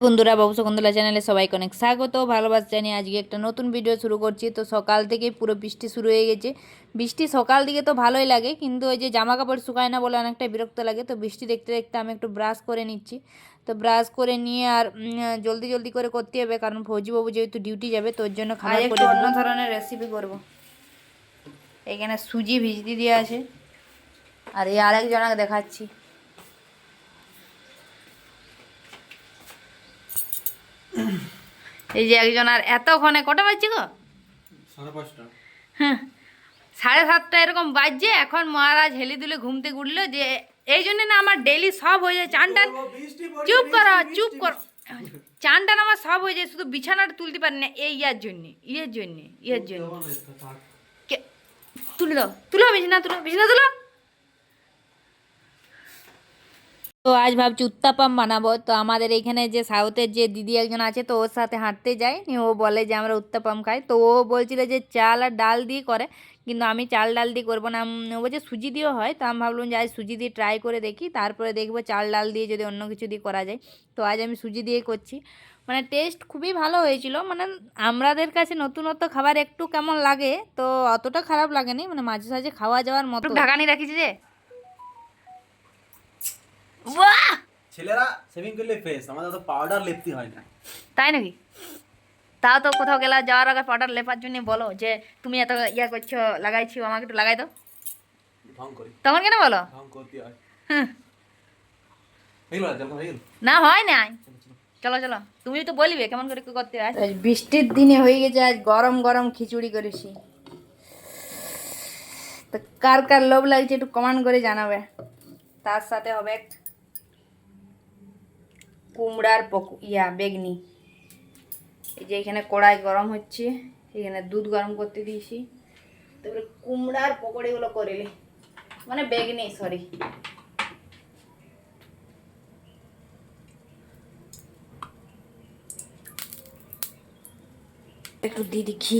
বন্ধুরা বাবু শকুন্তলা চ্যানেলে সবাইকে অনেক স্বাগত ভালোবাসা জানিয়ে আজকে একটা নতুন ভিডিও শুরু করছি। তো সকাল থেকে পুরো বৃষ্টি শুরু হয়ে গেছে। বৃষ্টি সকাল দিকে তো ভালোই লাগে কিন্তু ওই যে জামা কাপড় শুকায় না বলে অনেকটা বিরক্ত লাগে। তো বৃষ্টি দেখতে দেখতে আমি একটু ব্রাশ করে নিচ্ছি। তো ব্রাশ করে নিয়ে আর জলদি জলদি করে করতে হবে কারণ ফৌজিবাবু যেহেতু ডিউটি যাবে তোর জন্য খাবার করে অন্য ধরনের রেসিপি করব। এখানে সুজি ভিজতে দিয়ে আছে। আর এই আরেকজনকে দেখাচ্ছি। এই যে একজন আর এতক্ষণে কটা বাজছে গো? হ্যাঁ। সাড়ে সাতটা এরকম বাজছে এখন মহারাজ হেলি দুলে ঘুমতে উঠল যে এই জন্য না আমার ডেলি সব হয়ে যায়। চান টান চুপ করো চুপ করো। চান টান আমার সব হয়ে যায় শুধু বিছানাটা তুলতে পারি না এই ইয়ার জন্যে ইয়ের জন্যে ইয়ের জন্য। তুলে দাও তুলো বিছানা তুলো বিছানা তুলো। তো আজ ভাবছি উত্তাপাম বানাবো। তো আমাদের এইখানে যে সাউথের যে দিদি একজন আছে, তো ওর সাথে হাঁটতে যাই। নিয়ে ও বলে যে আমরা উত্তাপাম খাই। তো ও বলছিল যে চাল আর ডাল দিয়ে করে, কিন্তু আমি চাল ডাল দিয়ে করব না। ও বলছে সুজি দিয়েও হয়। তো আমি ভাবলাম যে আজ সুজি দিয়ে ট্রাই করে দেখি। তারপরে দেখব চাল ডাল দিয়ে যদি অন্য কিছু দিয়ে করা যায়। তো আজ আমি সুজি দিয়ে করছি। মানে টেস্ট খুবই ভালো হয়েছিল। মানে আমাদের কাছে নতুনত্ব খাবার একটু কেমন লাগে, তো অতটা খারাপ লাগেনি। মানে মাঝে সাঝে খাওয়া যাওয়ার মতো। ঢাকানি রাখিছি যে? ছেলেরা সেভিং করলে ফেস আমাদের তো পাউডার লেপতে হয় না। তাই নাকি? তাও তো কোথাও গেলা যাওয়ার আগে পাউডার লেপার জন্য বলো যে তুমি এত ইয়া করছ লাগাইছো আমাকে একটু লাগাই দাও। তখন কেন বলো? হয়। না হয় না চলো চলো তুমি তো বলবে কেমন করে কি করতে হয়। বৃষ্টির দিনে হয়ে গেছে আজ গরম গরম খিচুড়ি করেছি। তো কার কার লোভ লাগছে একটু কমেন্ট করে জানাবে। তার সাথে হবে কুমড়ার পকু, ইয়া, বেগনি। এই যে এখানে কড়াই গরম হচ্ছে, এখানে দুধ গরম করতে দিয়েছি। তারপরে কুমড়ার পকোড়িগুলো করিলি মানে বেগনি সরি একটু দিয়ে দেখি।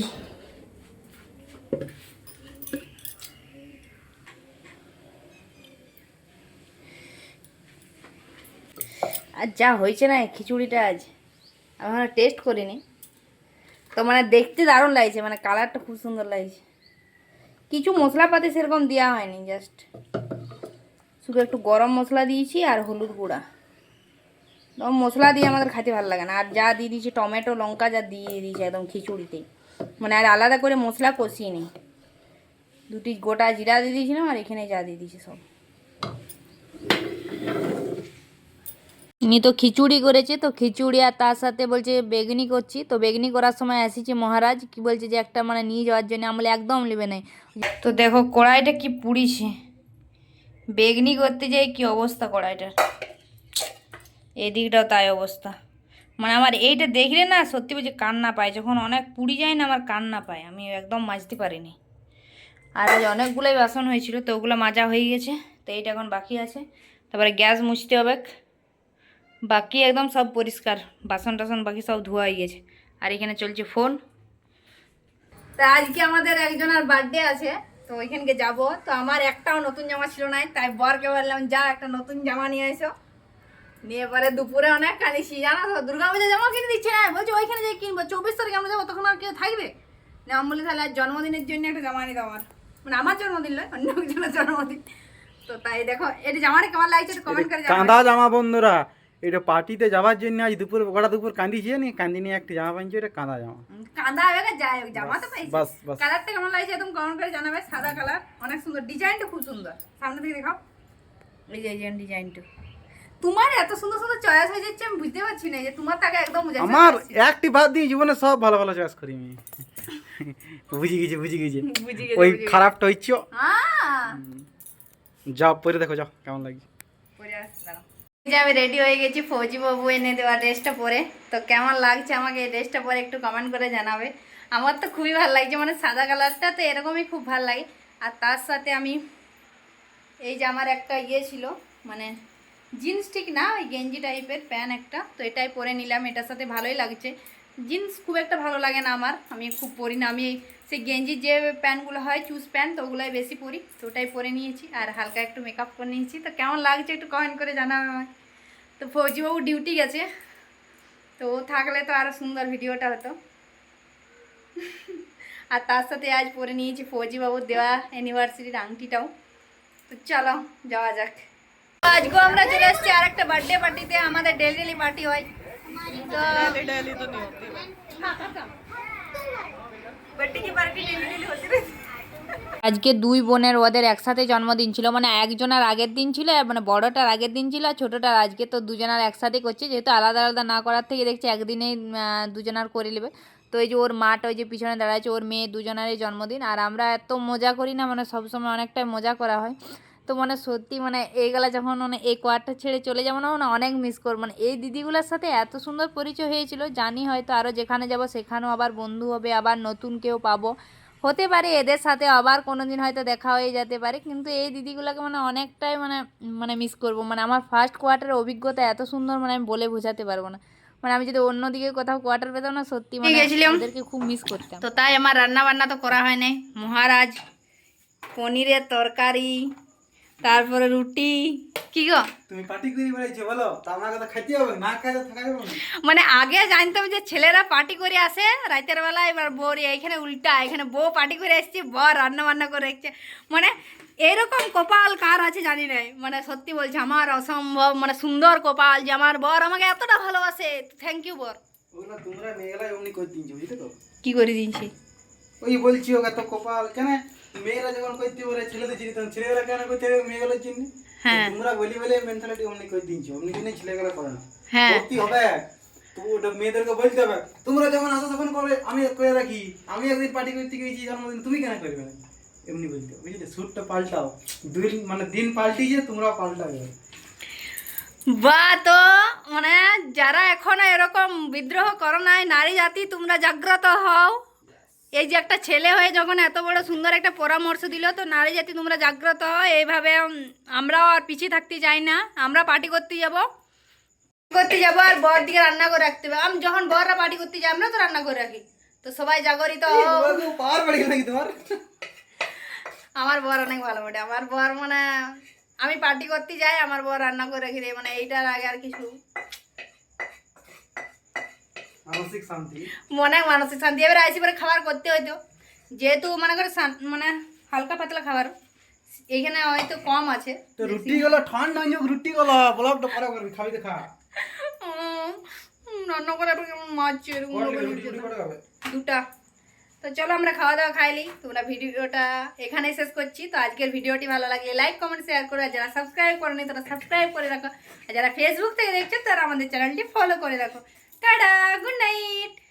আর যা হয়েছে না খিচুড়িটা আজ আমি মানে টেস্ট করিনি। তো মানে দেখতে দারুণ লাগছে মানে কালারটা খুব সুন্দর লাগছে। কিছু মশলাপাতি সেরকম দেওয়া হয়নি জাস্ট শুধু একটু গরম মশলা দিয়েছি আর হলুদ গুঁড়া। মশলা দিয়ে আমাদের খেতে ভালো লাগে না, আর যা দিয়ে দিয়েছি, টমেটো, লঙ্কা যা দিয়ে দিয়েছি একদম খিচুড়িতে। মানে আর আলাদা করে মশলা কষিয়ে নিই। দুটি গোটা জিরা দিয়ে দিয়েছিলাম আর এখানে যা দিয়ে দিয়েছি সব। ইনি তো খিচুড়ি করেছে, তো খিচুড়ি আর তার সাথে বলছে বেগনি করছি। তো বেগনি করার সময় আসিছে মহারাজ, কি বলছে যে একটা মানে নিয়ে যাওয়ার জন্য আমলে একদম নেবে নাই। তো দেখো কড়াইটা কি পুড়িছে। বেগনি করতে যাই কি অবস্থা কড়াইটার। এদিকটাও তাই অবস্থা। মানে আমার এইটা দেখলে না সত্যি বলছি কান্না পায়, যখন অনেক পুড়ি যায় না আমার কান্না পায়, আমি একদম মাজতে পারিনি। আর আজ অনেকগুলোই বাসন হয়েছিল, তো ওগুলো মাজা হয়ে গেছে, তো এইটা এখন বাকি আছে। তারপরে গ্যাস মুছতে হবে। বাকি একদম সব পরিষ্কার। বাসন টাসন বাকি সব ধোয়া হয়ে গেছে। আর এখানে চলছে ফোন। তা আজকে আমাদের একজনের বার্থডে আছে তো ওইখানকে যাব। তো আমার একটাও নতুন জামা ছিল না তাই বরকে বললাম যা একটা নতুন জামা নিয়ে এসো নিয়ে পরে দুপুরে অনেক কাঁদিছি জানো তো দুর্গা পূজা জামা কিনে দিচ্ছে? না বলছে ওইখানে যাই কিনবো চব্বিশ তারিখে আমরা যাব তখন আর কেউ থাকবে? না আমি বলি তাহলে আজ জন্মদিনের জন্য একটা জামা নিতে আমার মানে আমার জন্মদিন নয় অন্য একজনের জন্মদিন। তো তাই দেখো এটা জামাটা কেমন লাগছে কমেন্ট করে কাঁদা জামা বন্ধুরা। এটা পার্টিতে যাওয়ার জন্য আজ দুপুর গোটা দুপুর কান্দিছে নি? কান্দি নিয়ে একটা জামা পাইছে এটা কাঁদা জামা। কাঁদা হবে না যাই হোক জামা তো পাইছি। বাস বাস। কালারটা কেমন লাগছে একদম কমেন্ট করে জানাবে সাদা কালার অনেক সুন্দর ডিজাইনটা খুব সুন্দর। সামনে থেকে দেখাও। এই যে এই ডিজাইনটা তোমার এত সুন্দর সুন্দর চয়েস হয়ে যাচ্ছে আমি বুঝতে পারছি না যে তোমার তাকে একদম আমার একটি ভাত দিয়ে জীবনে সব ভালো ভালো চয়েস করি আমি। বুঝি গেছি বুঝি গেছি। ওই খারাপটা হচ্ছে যাও পরে দেখো যাও কেমন লাগছে পরে আসছি দাঁড়াও। এই যে আমি রেডি হয়ে গেছি ফৌজি বাবু এনে দেওয়া ড্রেসটা পরে। তো কেমন লাগছে আমাকে এই ড্রেসটা পরে একটু কমেন্ট করে জানাবে। আমার তো খুবই ভালো লাগছে মানে সাদা কালারটা তো এরকমই খুব ভালো লাগে। আর তার সাথে আমি এই যে আমার একটা ইয়ে ছিল মানে জিন্স ঠিক না, ওই গেঞ্জি টাইপের প্যান্ট একটা, তো এটাই পরে নিলাম, এটার সাথে ভালোই লাগছে। জিন্স খুব একটা ভালো লাগে না আমার। আমি খুব পরি না। আমি সেই গেঞ্জির যে প্যান্টগুলো হয় চুজ প্যান্ট ওগুলোই বেশি পরি। তো ওটাই পরে নিয়েছি। আর হালকা একটু মেকআপ করে নিয়েছি। তো কেমন লাগছে একটু কমেন্ট করে জানাবে আমায়। তো ফৌজিবাবু ডিউটি গেছে। তো থাকলে তো আরও সুন্দর ভিডিওটা হতো। আর তার সাথে আজ পরে নিয়েছি ফৌজি বাবুর দেওয়া অ্যানিভার্সারির আংটিটাও। তো চলো, যাওয়া যাক। আজকেও আমরা চলে এসেছি আর একটা বার্থডে পার্টিতে আমাদের ডেলি ডেলি পার্টি হয়। আজকে দুই বোনের ওদের একসাথে জন্মদিন ছিল মানে একজনের আগের দিন ছিল মানে বড়টার আগের দিন ছিল, আর ছোটোটার আজকে তো দুজনের একসাথে করছে, যেহেতু আলাদা আলাদা না করার থেকে দেখছি একদিনেই দুজনার করে নেবে। তো এই যে ওর মাটা ওই যে পিছনে দাঁড়াচ্ছে ওর মেয়ে দুজনারই জন্মদিন, আর আমরা এত মজা করি না মানে সবসময় অনেকটাই মজা করা হয়। তো মানে সত্যি মানে এইগুলা যখন মানে এই কোয়ার্টার ছেড়ে চলে যাব না মানে অনেক মিস করব। মানে এই দিদিগুলোর সাথে এত সুন্দর পরিচয় হয়েছিল জানি হয়তো আরও যেখানে যাব সেখানেও আবার বন্ধু হবে আবার নতুন কেউ পাবো। হতে পারে এদের সাথে আবার কোনো দিন হয়তো দেখা হয়ে যেতে পারে কিন্তু এই দিদিগুলোকে মানে অনেকটাই মানে মানে মিস করব। মানে আমার ফার্স্ট কোয়ার্টারের অভিজ্ঞতা এত সুন্দর মানে আমি বলে বোঝাতে পারব না। মানে আমি যদি অন্যদিকে কোথাও কোয়ার্টার পেতাম না সত্যি মানে ওদেরকে খুব মিস করতাম। তো তাই আমার রান্না বান্না তো করা হয় নাই। মহারাজ পনিরের তরকারি তারপরে রুটি। কি গো? তুমি পার্টি করে বেড়াইছো বলো? তা আমাকে তো খাইতে হবে? না খাইতে থাকা যাবে না। মানে আগে জানতাম যে ছেলেরা পার্টি করে আসে রাতের বেলা এবার বউ এখানে উল্টা এখানে বউ পার্টি করে এসছে বর রান্না বান্না করে এসছে মানে এরকম কপাল কার আছে জানি না মানে সত্যি বলছি আমার অসম্ভব মানে সুন্দর কপাল যে আমার বর আমাকে এতটা ভালোবাসে। থ্যাংক ইউ বর। ওগুলো তোমরা করে দিনছো বুঝলে তো? কি করে দিনছি ওই বলছি ওকে তো কপাল কেন? মেয়েরা যখন করতে পারে ছেলেদের চিনি তখন কেন করতে হবে মেয়েগুলো চিনি? হ্যাঁ। তোমরা বলি বলে মেন্টালিটি অমনি দিনছো অমনি জন্য ছেলেগুলো করে না। হ্যাঁ। করতে হবে। তো ওটা মেয়েদেরকে বলতে হবে। তোমরা যখন আসো তখন করে আমি করে রাখি আমি একদিন পার্টি করতে গেছি জন্মদিন তুমি কেন করবে না? এমনি বলতে হবে বুঝলে? সুটটা পাল্টাও। দুই মানে দিন পাল্টিয়েছে তোমরাও পাল্টাবে। বা তো মানে যারা এখনও এরকম বিদ্রোহ করো নাই নারী জাতি তোমরা জাগ্রত হও। এই যে একটা ছেলে হয়ে যখন এত বড় সুন্দর একটা পরামর্শ দিল তো নারী জাতি তোমরা জাগ্রত হও এইভাবে আমরাও আর পিছিয়ে থাকতে চাই না। আমরা পার্টি করতে যাব। করতে যাব আর বর দিকে রান্না করে রাখতে হবে। আমি যখন বররা পার্টি করতে যাই আমরা তো রান্না করে রাখি। তো সবাই জাগরিত আমার বর অনেক ভালো বটে। আমার বর মানে আমি পার্টি করতে যাই আমার বর রান্না করে রেখে দেয়। মানে এইটার আগে আর কিছু। মানসিক শান্তি। অনেক মানসিক শান্তি। এবার আইসি পরে খাবার করতে হইতো। যেহেতু মনে করে মানে হালকা পাতলা খাবার এখানে হয়তো কম আছে। তো রুটি গুলো ঠান্ডা যোগ রুটি গুলো। ব্লকটা পরে করবি খাবি তো খা। উম, উম, রান্না করে এরকম কটা খাবে দুটা। তো চলো আমরা খাওয়া দাওয়া খাইলি তোমরা ভিডিওটা এখানেই শেষ করছি। তো আজকের ভিডিওটি ভালো লাগলে লাইক কমেন্ট শেয়ার করো। আর যারা সাবস্ক্রাইব করেনি তারা সাবস্ক্রাইব করে রাখো। আর যারা ফেসবুক থেকে দেখছ তারা আমাদের চ্যানেলটি ফলো করে রাখো। Kada, good night.